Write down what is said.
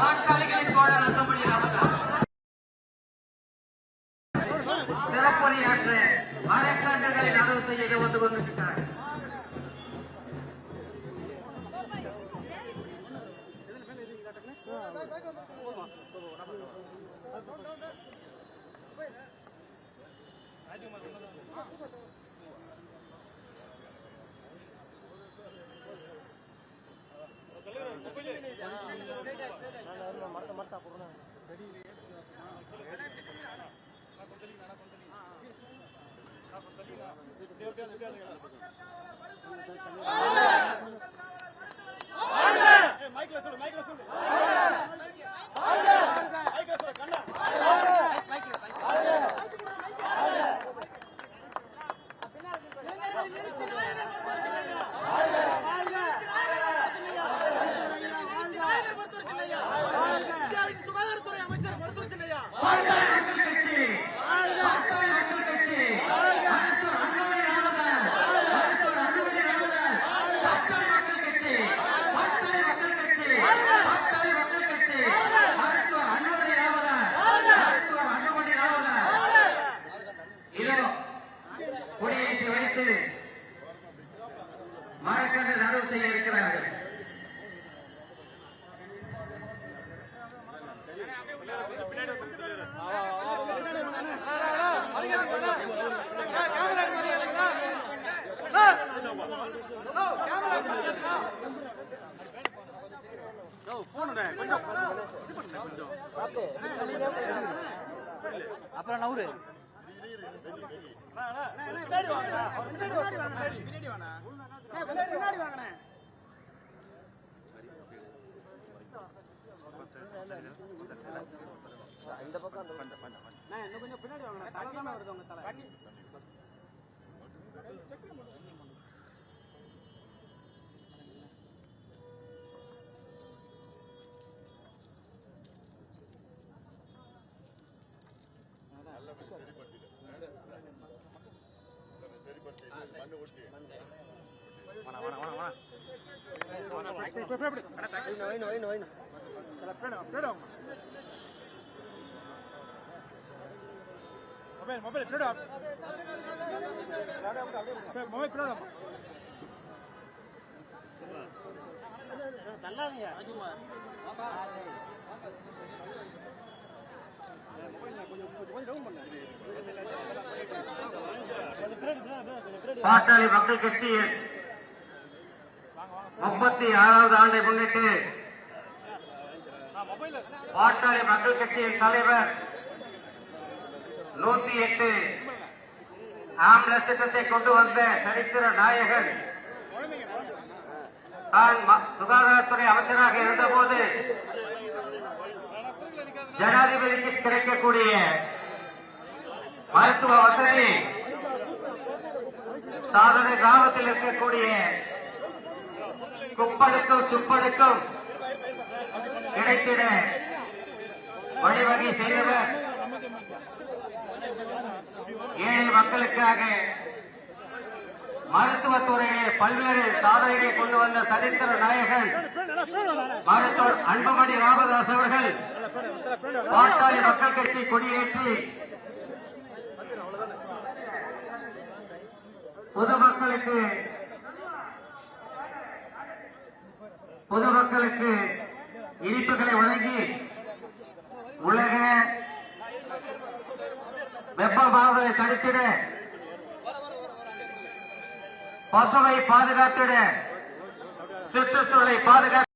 பாட்டாளிகளின் தோழர் அந்தமணி ராமதாஸ் சிறப்புரையாற்ற மரக்கன்றுகளை நடவு செய்ய வந்து கொண்டிருக்கிறார் சுகாதாரத்துறை அமைச்சர் மருத்துவர் சின்னையா கொடியேற்றி வைத்து மரக்கன்று நடவு செய்ய இருக்கிறார்கள் அப்புறம் நவுரு பின்னாடி வாங்கினேன் இன்னும் கொஞ்சம் பின்னாடி வாங்கினேன் தலை தானே வருது உங்க தலை. ಮೊಬೈಲ್ ಮೊಬೈಲ್ ಬಿಡು ಮೊಬೈಲ್ ಬಿಡು பாட்டாளி மக்கள் கட்சியின் முப்பத்தி ஆறாவது ஆண்டை முன்னிட்டு பாட்டாளி மக்கள் கட்சியின் தலைவர் நூத்தி எட்டு ஆம்புலன்ஸ் திட்டத்தை கொண்டு வந்த சரித்திர நாயகன் தான் சுகாதாரத்துறை அமைச்சராக இருந்தபோது ஜனாதிபதிக்கு கிடைக்கக்கூடிய மருத்துவ வசதி சாதனை கிராமத்தில் இருக்கக்கூடிய குப்பலுக்கும் துப்பலுக்கும் கிடைத்திட வழிவகை செய்தவர் ஏழை மக்களுக்காக மருத்துவத்துறையிலே பல்வேறு சாதனைகளை கொண்டு வந்த சரித்திர நாயகன் மருத்துவர் அன்புமணி ராமதாஸ் அவர்கள். பாட்டாளி மக்கள் கட்சி கொடியேற்றி பொதுமக்களுக்கு பொதுமக்களுக்கு இனிப்புகளை வழங்கி உலக வெப்பமாவதை தடுத்திட பசுமை பாதுகாத்திட சுற்றுச்சூழலை பாதுகாத்து